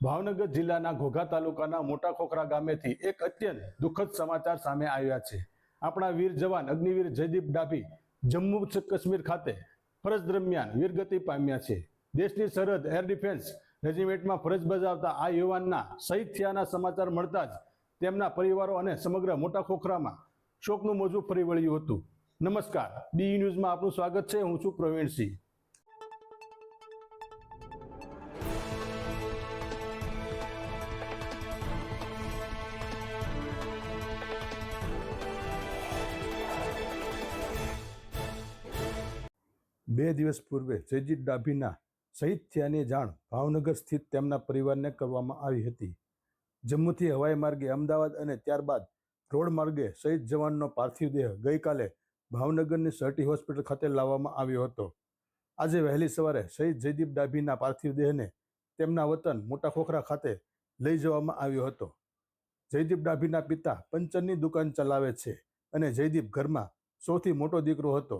ભાવનગર જિલ્લાના ઘોઘા તાલુકાના મોટા ખોખરા ગામેથી એક અત્યંત દુઃખદ સમાચાર સામે આવ્યા છે. આપણા વીર જવાન અગ્નિવીર જયદીપ ડાભી જમ્મુ કાશ્મીર ખાતે ફરજ દરમિયાન વીરગતિ પામ્યા છે. દેશની સરહદ એર ડિફેન્સ રેજિમેન્ટમાં ફરજ બજાવતા આ યુવાનના શહીદ થયાના સમાચાર મળતા જ તેમના પરિવારો અને સમગ્ર મોટા ખોખરામાં શોકનું મોજું ફરી વળ્યું હતું. નમસ્કાર. બી ન્યૂઝમાં આપનું સ્વાગત છે. હું છું પ્રવીણસિંહ. બે દિવસ પૂર્વે જયજીત ડાભીના શહીદ થયાની જાણ ભાવનગર સ્થિત તેમના પરિવારને કરવામાં આવી હતી. જમ્મુથી હવાઈ માર્ગે અમદાવાદ અને ત્યારબાદ રોડ માર્ગે શહીદ જવાનનો પાર્થિવ દેહ ગઈકાલે ભાવનગરની સર્ટી હોસ્પિટલ ખાતે લાવવામાં આવ્યો હતો. આજે વહેલી સવારે શહીદ જયદીપ ડાભીના પાર્થિવ દેહને તેમના વતન મોટા ખોખરા ખાતે લઈ જવામાં આવ્યો હતો. જયદીપ ડાભીના પિતા પંચરની દુકાન ચલાવે છે અને જયદીપ ઘરમાં સૌથી મોટો દીકરો હતો.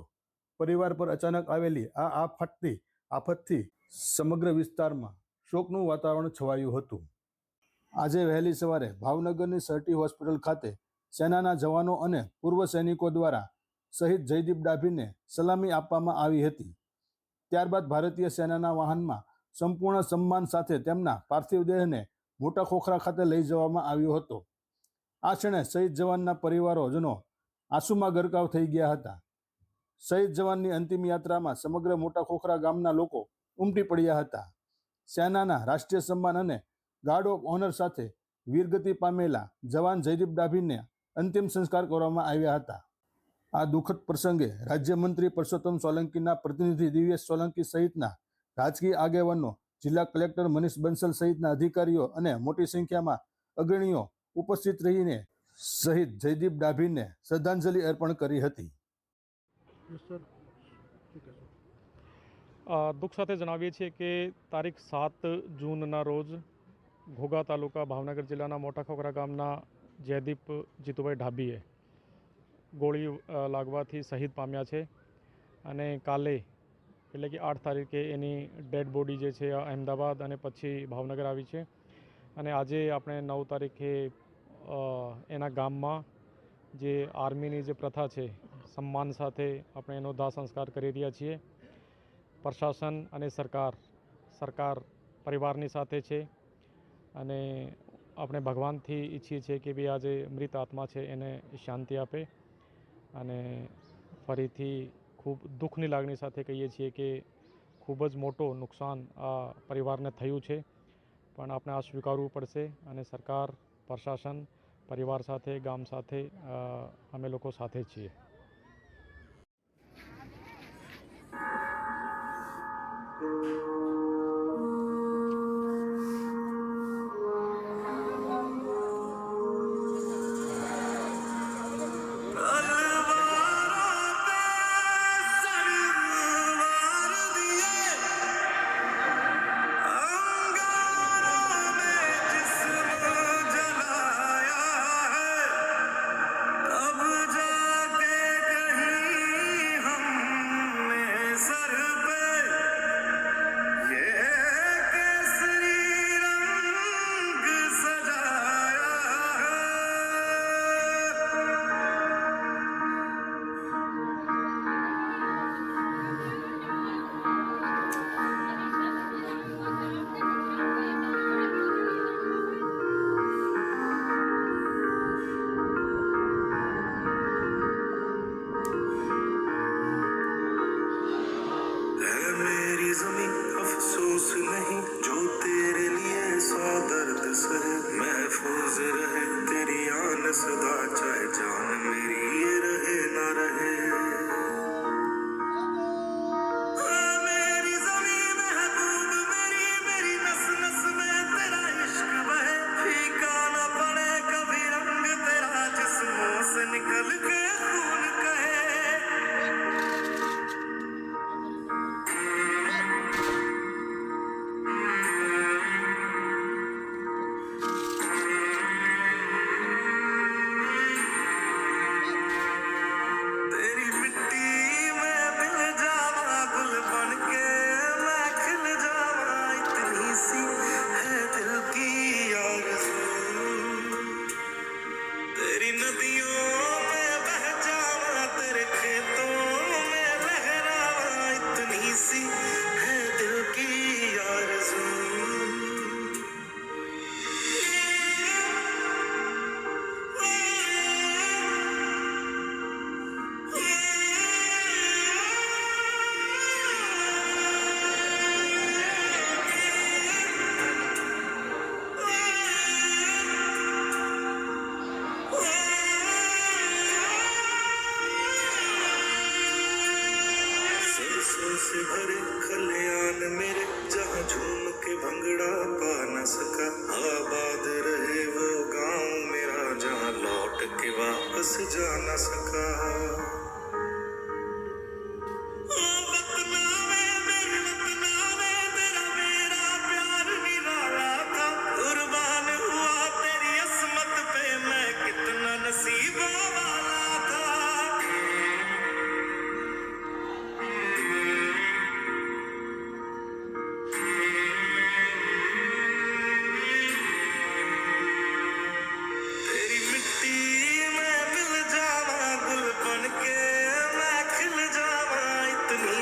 પરિવાર પર અચાનક આવેલી આ આફતથી આફતથી સમગ્ર વિસ્તારમાં શોકનું વાતાવરણ છવાયું હતું. આજે વહેલી સવારે ભાવનગરની સર્ટી હોસ્પિટલ ખાતે સેનાના જવાનો અને પૂર્વ સૈનિકો દ્વારા શહીદ જયદીપ ડાભીને સલામી આપવામાં આવી હતી. ત્યારબાદ ભારતીય સેનાના વાહનમાં સંપૂર્ણ સન્માન સાથે તેમના પાર્થિવ દેહને મોટા ખોખરા ખાતે લઈ જવામાં આવ્યો હતો. આ ક્ષણે શહીદ જવાનના પરિવારોજનો આંસુમાં ગરકાવ થઈ ગયા હતા. શહીદ જવાનની અંતિમ યાત્રામાં સમગ્ર મોટા ખોખરા ગામના લોકો ઉમટી પડ્યા હતા. સેનાના રાષ્ટ્રીય સન્માન અને ગાર્ડ ઓફ ઓનર સાથે વીરગતિ પામેલા જવાન જયદીપ ડાભીને અંતિમ સંસ્કાર કરવામાં આવ્યા હતા. આ દુઃખદ પ્રસંગે રાજ્યમંત્રી પરસોત્તમ સોલંકીના પ્રતિનિધિ દિવ્યેશ સોલંકી સહિતના રાજકીય આગેવાનો, જિલ્લા કલેક્ટર મનીષ બંસલ સહિતના અધિકારીઓ અને મોટી સંખ્યામાં અગ્રણીઓ ઉપસ્થિત રહીને શહીદ જયદીપ ડાભીને શ્રદ્ધાંજલિ અર્પણ કરી હતી. દુઃખ સાથે જણાવીએ છીએ કે તારીખ સાત જૂનના રોજ ઘોઘા તાલુકા ભાવનગર જિલ્લાના મોટા ખોખરા ગામના જયદીપ જીતુભાઈ ઢાબીએ ગોળી લાગવાથી શહીદ પામ્યા છે અને કાલે, એટલે કે આઠ તારીખે એની ડેડ બોડી જે છે અહેમદાબાદ અને પછી ભાવનગર આવી છે અને આજે આપણે નવ તારીખે એના ગામમાં જે આર્મીની જે પ્રથા છે સન્માન સાથે આપણે એનો દાહ સંસ્કાર કરી રહ્યા છીએ. પ્રશાસન અને સરકાર સરકાર પરિવારની સાથે છે અને આપણે ભગવાનથી ઈચ્છીએ છીએ કે ભાઈ આજે મૃત આત્મા છે એને શાંતિ આપે અને ફરીથી ખૂબ દુઃખની લાગણી સાથે કહીએ છીએ કે ખૂબ જ મોટો નુકસાન આ પરિવારને થયું છે. પણ આપણે આ સ્વીકારવું પડશે અને સરકાર, પ્રશાસન, પરિવાર સાથે, ગામ સાથે અમે લોકો સાથે જ Thank you. मेरी जमी अफसोस नहीं जो तेरे लिए सौ दर्द सहे महफूज रहे तेरी आन सदा चाहे जान मेरी સજા ન સકા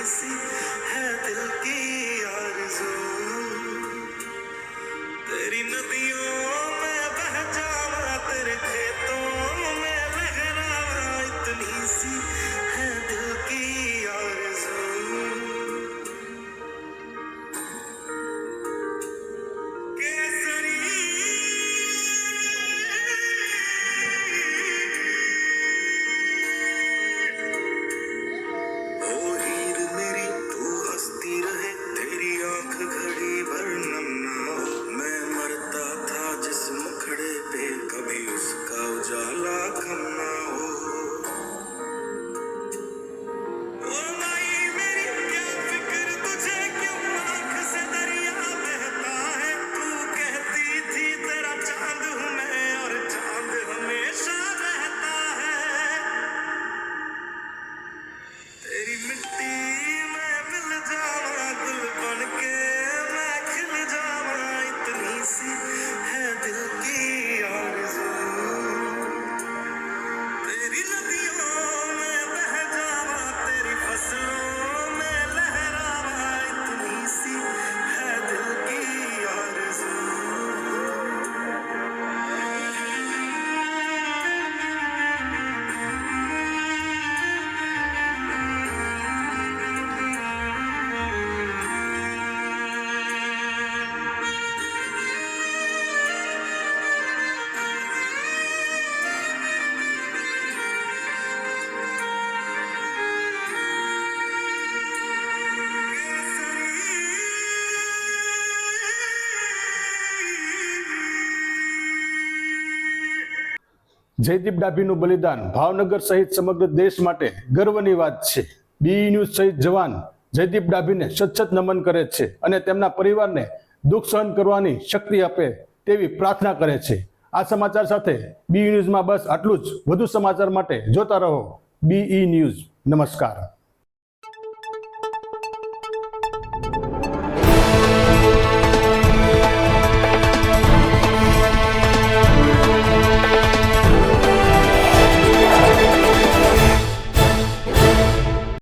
mercy. જયદીપ ડાભીનું બલિદાન ભાવનગર સહિત સમગ્ર દેશ માટે ગર્વની વાત છે. બીઈ ન્યૂઝ સહિત જવાન જયદીપ ડાભીને સચ્છત નમન કરે છે અને તેમના પરિવારને દુઃખ સહન કરવાની શક્તિ આપે તેવી પ્રાર્થના કરે છે. આ સમાચાર સાથે બીઈ ન્યૂઝમાં બસ આટલું જ. વધુ સમાચાર માટે જોતા રહો. બીઈ ન્યૂઝ નમસ્કાર.